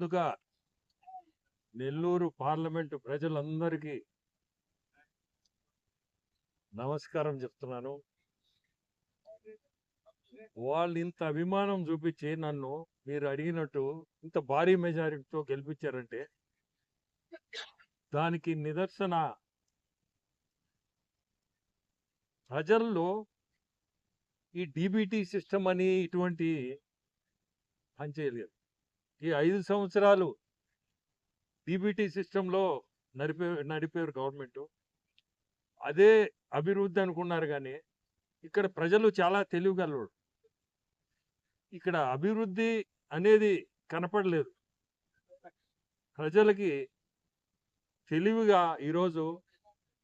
ముందుగా నెల్లూరు పార్లమెంటు ప్రజలందరికీ నమస్కారం చెప్తున్నాను. వాళ్ళు ఇంత అభిమానం చూపించి నన్ను మీరు అడిగినట్టు ఇంత భారీ మెజారిటీతో గెలిపించారంటే దానికి నిదర్శన ప్రజల్లో ఈ డిబిటీ సిస్టమ్ అని ఇటువంటి పనిచేయలేదు ఈ ఐదు సంవత్సరాలు డిబిటీ సిస్టంలో నడిపే నడిపారు గవర్నమెంట్. అదే అభివృద్ధి అనుకున్నారు కానీ ఇక్కడ ప్రజలు చాలా తెలివిగలవాడు ఇక్కడ అభివృద్ధి అనేది కనపడలేదు. ప్రజలకి తెలివిగా ఈరోజు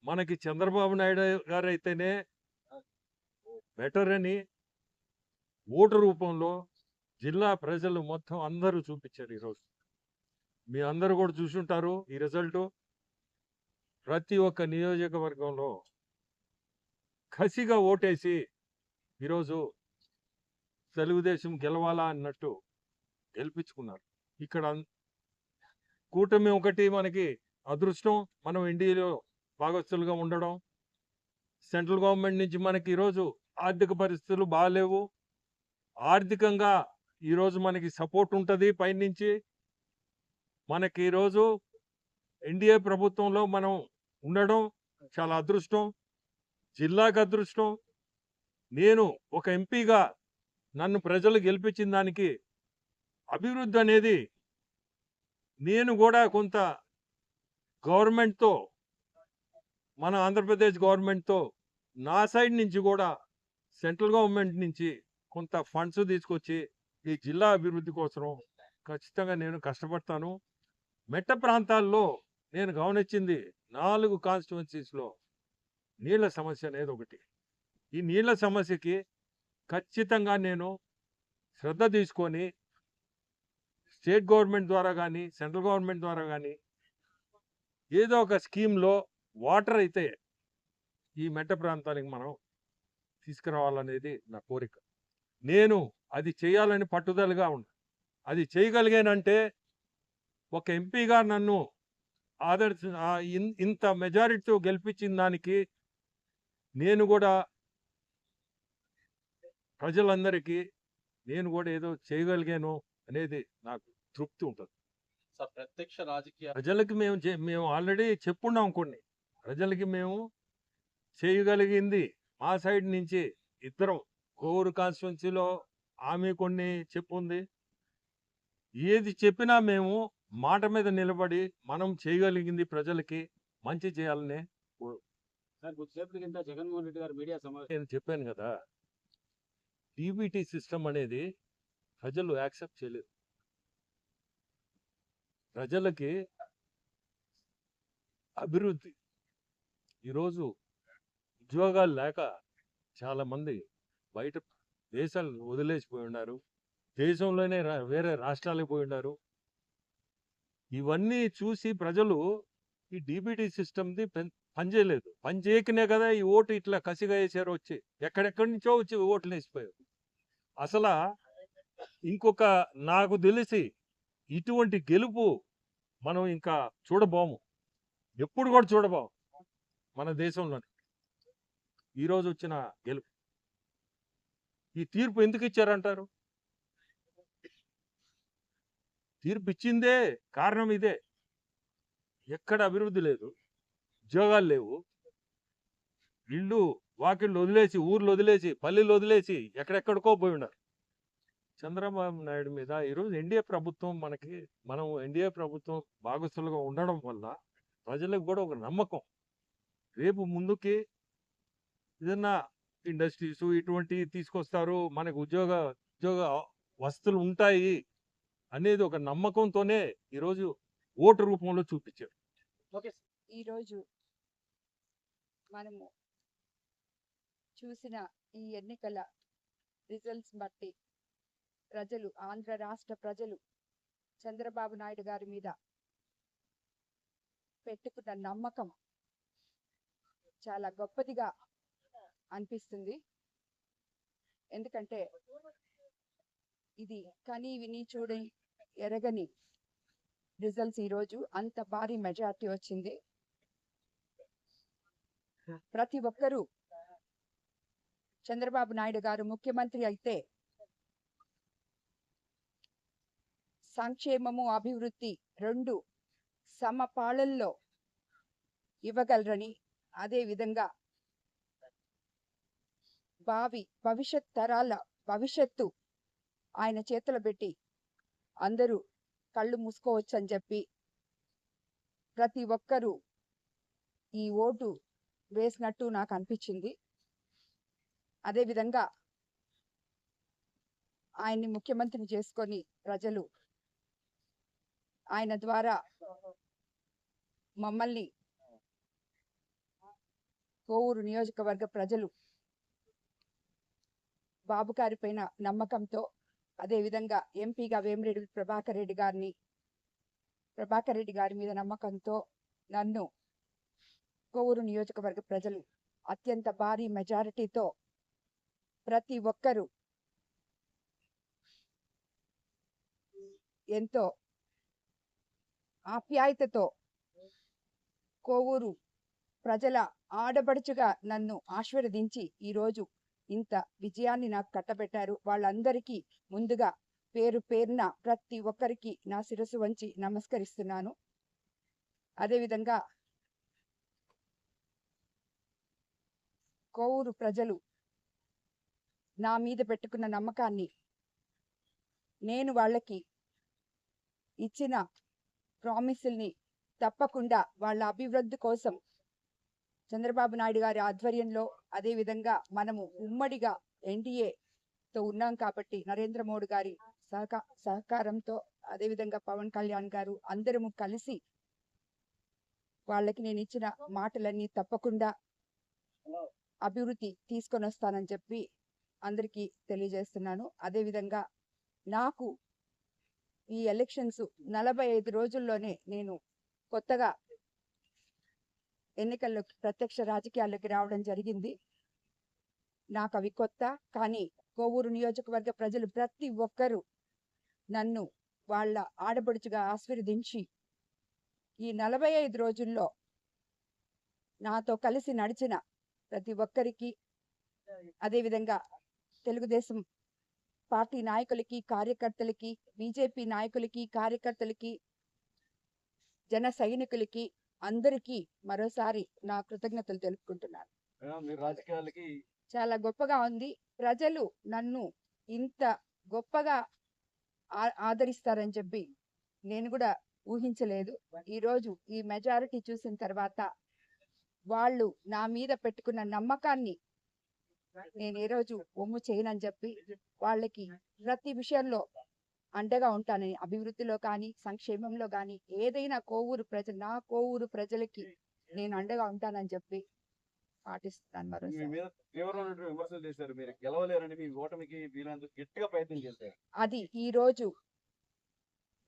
మనకి చంద్రబాబు నాయుడు గారు అయితేనే బెటర్ అని ఓటు రూపంలో జిల్లా ప్రజలు మొత్తం అందరూ చూపించారు ఈరోజు. మీ అందరూ కూడా చూసుంటారు ఈ రిజల్ట్. ప్రతి ఒక్క నియోజకవర్గంలో కసిగా ఓటేసి ఈరోజు తెలుగుదేశం గెలవాలా అన్నట్టు గెలిపించుకున్నారు. ఇక్కడ కూటమి ఒకటి మనకి అదృష్టం మనం ఎన్డీఏలో భాగస్థులుగా ఉండడం. సెంట్రల్ గవర్నమెంట్ నుంచి మనకి ఈరోజు ఆర్థిక పరిస్థితులు బాగాలేవు ఆర్థికంగా ఈరోజు మనకి సపోర్ట్ ఉంటుంది పైనుంచి. మనకి ఈరోజు ఎన్డీఏ ప్రభుత్వంలో మనం ఉండడం చాలా అదృష్టం. జిల్లాకు అదృష్టం. నేను ఒక ఎంపీగా నన్ను ప్రజలు గెలిపించిన దానికి అభివృద్ధి అనేది నేను కూడా కొంత గవర్నమెంట్తో మన ఆంధ్రప్రదేశ్ గవర్నమెంట్తో నా సైడ్ నుంచి కూడా సెంట్రల్ గవర్నమెంట్ నుంచి కొంత ఫండ్స్ తీసుకొచ్చి ఈ జిల్లా అభివృద్ధి కోసం ఖచ్చితంగా నేను కష్టపడతాను. మెట్ట ప్రాంతాల్లో నేను గమనించింది నాలుగు కాన్స్టిట్యున్సీస్లో నీళ్ళ సమస్య అనేది ఒకటి. ఈ నీళ్ళ సమస్యకి ఖచ్చితంగా నేను శ్రద్ధ తీసుకొని స్టేట్ గవర్నమెంట్ ద్వారా కానీ సెంట్రల్ గవర్నమెంట్ ద్వారా కానీ ఏదో ఒక స్కీమ్లో వాటర్ అయితే ఈ మెట్ట ప్రాంతానికి మనం తీసుకురావాలనేది నా కోరిక. నేను అది చేయాలని పట్టుదలగా ఉన్నా అది చేయగలిగానంటే ఒక ఎంపీగా నన్ను ఆదర్శ ఇంత మెజారిటీతో గెలిపించిన దానికి నేను కూడా ప్రజలందరికీ నేను కూడా ఏదో చేయగలిగాను అనేది నాకు తృప్తి ఉంటుంది. సార్ ప్రత్యక్ష రాజకీయ ప్రజలకి మేము మేము ఆల్రెడీ చెప్పున్నాం కొన్ని. ప్రజలకి మేము చేయగలిగింది మా సైడ్ నుంచి ఇద్దరం. కోవూరు కాన్స్టిట్యున్సీలో ఆమె కొన్ని చెప్పుంది. ఏది చెప్పినా మేము మాట మీద నిలబడి మనం చేయగలిగింది ప్రజలకి మంచి చేయాలని జగన్మోహన్ రెడ్డి గారు మీడియా సమావేశం నేను చెప్పాను కదా డీబీటీ సిస్టమ్ అనేది ప్రజలు యాక్సెప్ట్ చేయలేదు. ప్రజలకి అభివృద్ధి ఈరోజు ఉద్యోగాలు లేక చాలా మంది బయట దేశాలు వదిలేసిపోయి ఉన్నారు. దేశంలోనే వేరే రాష్ట్రాలకు పోయి ఉన్నారు. ఇవన్నీ చూసి ప్రజలు ఈ డీబీటీ సిస్టమ్ది పనిచేయలేదు పనిచేయకనే కదా ఈ ఓటు ఇట్లా కసిగా వేసారు వచ్చి. ఎక్కడెక్కడి నుంచో వచ్చి ఓట్లు వేసిపోయారు. అసలు ఇంకొక నాకు తెలిసి ఇటువంటి గెలుపు మనం ఇంకా చూడబోము. ఎప్పుడు కూడా చూడబోము. మన దేశంలోనే. ఈరోజు వచ్చిన గెలుపు. ఈ తీర్పు ఎందుకు ఇచ్చారంటారు? తీర్పు ఇచ్చిందే కారణం ఇదే. ఎక్కడ అభివృద్ధి లేదు ఉద్యోగాలు లేవు. ఇల్లు వాకిళ్ళు వదిలేసి ఊర్లు వదిలేసి పల్లెలు వదిలేసి ఎక్కడెక్కడికో పోయి ఉన్నారు. చంద్రబాబు నాయుడు మీద ఈరోజు ఎన్డీఏ ప్రభుత్వం మనకి మనం ఎన్డీఏ ప్రభుత్వం భాగస్థులుగా ఉండడం వల్ల ప్రజలకు కూడా ఒక నమ్మకం. రేపు ముందుకి ఏదన్నా ఇండస్ట్రీస్ ఇటువంటి తీసుకొస్తారు. మనకు ఉద్యోగ ఉద్యోగ వస్తువులు ఉంటాయి అనేది ఒక నమ్మకంతోనే ఈరోజు ఓటు రూపంలో చూపించారు. ఓకే ఈరోజు మనము చూసిన ఈ ఎన్నికల రిజల్ట్స్ బట్టి ప్రజలు ఆంధ్ర రాష్ట్ర ప్రజలు చంద్రబాబు నాయుడు గారి మీద పెట్టుకున్న నమ్మకం చాలా గొప్పదిగా అనిపిస్తుంది. ఎందుకంటే ఇది కానీ విని చూడి ఎరగని రిజల్ట్స్ ఈ రోజు అంత భారీ మెజార్టీ వచ్చింది. ప్రతి ఒక్కరూ చంద్రబాబు నాయుడు గారు ముఖ్యమంత్రి అయితే సంక్షేమము అభివృద్ధి రెండు సమపాళల్లో ఇవ్వగలరని అదే విధంగా భావి భవిష్యత్ తరాల భవిష్యత్తు ఆయన చేతులు పెట్టి అందరూ కళ్ళు మూసుకోవచ్చని చెప్పి ప్రతి ఒక్కరూ ఈ ఓటు వేసినట్టు నాకు అనిపించింది. అదేవిధంగా ఆయన్ని ముఖ్యమంత్రిని చేసుకొని ప్రజలు ఆయన ద్వారా మమ్మల్ని కోవూరు నియోజకవర్గ ప్రజలు బాబు గారి పైన నమ్మకంతో అదేవిధంగా ఎంపీగా వేమిరెడ్డి ప్రభాకర్ రెడ్డి గారిని ప్రభాకర్ రెడ్డి గారి మీద నమ్మకంతో నన్ను కోవూరు నియోజకవర్గ ప్రజలు అత్యంత భారీ మెజారిటీతో ప్రతి ఒక్కరూ ఎంతో ఆప్యాయతతో కోవూరు ప్రజల ఆడబడుచుగా నన్ను ఆశీర్వదించి ఈరోజు ఇంత విజయాన్ని నాకు కట్టబెట్టారు. వాళ్ళందరికీ ముందుగా పేరు పేరున ప్రతి ఒక్కరికి నా శిరస్సు వంచి నమస్కరిస్తున్నాను. అదేవిధంగా కోవూరు ప్రజలు నా మీద పెట్టుకున్న నమ్మకాన్ని నేను వాళ్ళకి ఇచ్చిన ప్రామిసుల్ని తప్పకుండా వాళ్ళ అభివృద్ధి కోసం చంద్రబాబు నాయుడు గారి ఆధ్వర్యంలో అదే విధంగా మనము ఉమ్మడిగా ఎన్డీఏతో ఉన్నాం కాబట్టి నరేంద్ర మోడీ గారి సహకా సహకారంతో అదే విధంగా పవన్ కళ్యాణ్ గారు అందరము కలిసి వాళ్ళకి నేను ఇచ్చిన మాటలన్నీ తప్పకుండా అభివృద్ధి తీసుకొని వస్తానని చెప్పి అందరికీ తెలియజేస్తున్నాను. అదే విధంగా నాకు ఈ ఎలక్షన్స్ నలభై ఐదు రోజుల్లోనే నేను కొత్తగా ఎన్నికల్లోకి ప్రత్యక్ష రాజకీయాల్లోకి రావడం జరిగింది. నాకు అవి కొత్త కానీ కోవూరు నియోజకవర్గ ప్రజలు ప్రతి ఒక్కరూ నన్ను వాళ్ళ ఆడబడుచుగా ఆశీర్వదించి ఈ నలభై ఐదు రోజుల్లో నాతో కలిసి నడిచిన ప్రతి ఒక్కరికి అదేవిధంగా తెలుగుదేశం పార్టీ నాయకులకి కార్యకర్తలకి బీజేపీ నాయకులకి కార్యకర్తలకి జన సైనికులకి అందరికీ మరోసారి నా కృతజ్ఞతలు తెలుపుకుంటున్నాను. రాజకీయాలకి చాలా గొప్పగా ఉంది. ప్రజలు నన్ను ఇంత గొప్పగా ఆదరిస్తారని చెప్పి నేను కూడా ఊహించలేదు. ఈ రోజు ఈ మెజారిటీ చూసిన తర్వాత వాళ్ళు నా మీద పెట్టుకున్న నమ్మకాన్ని నేను ఏ రోజు ఒమ్ము చేయనని చెప్పి వాళ్ళకి ప్రతి విషయంలో అండగా ఉంటానని అభివృద్ధిలో కానీ సంక్షేమంలో కానీ ఏదైనా కోవూరు ప్రజలు నా కోవూరు ప్రజలకి నేను అండగా ఉంటానని చెప్పి పాటిస్తున్నాను మరోసారి. అది ఈ రోజు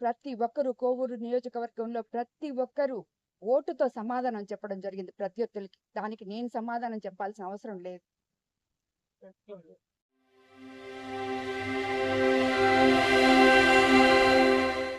ప్రతి ఒక్కరు కోవూరు నియోజకవర్గంలో ప్రతి ఒక్కరూ ఓటుతో సమాధానం చెప్పడం జరిగింది ప్రత్యర్థులకి దానికి నేను సమాధానం చెప్పాల్సిన అవసరం లేదు.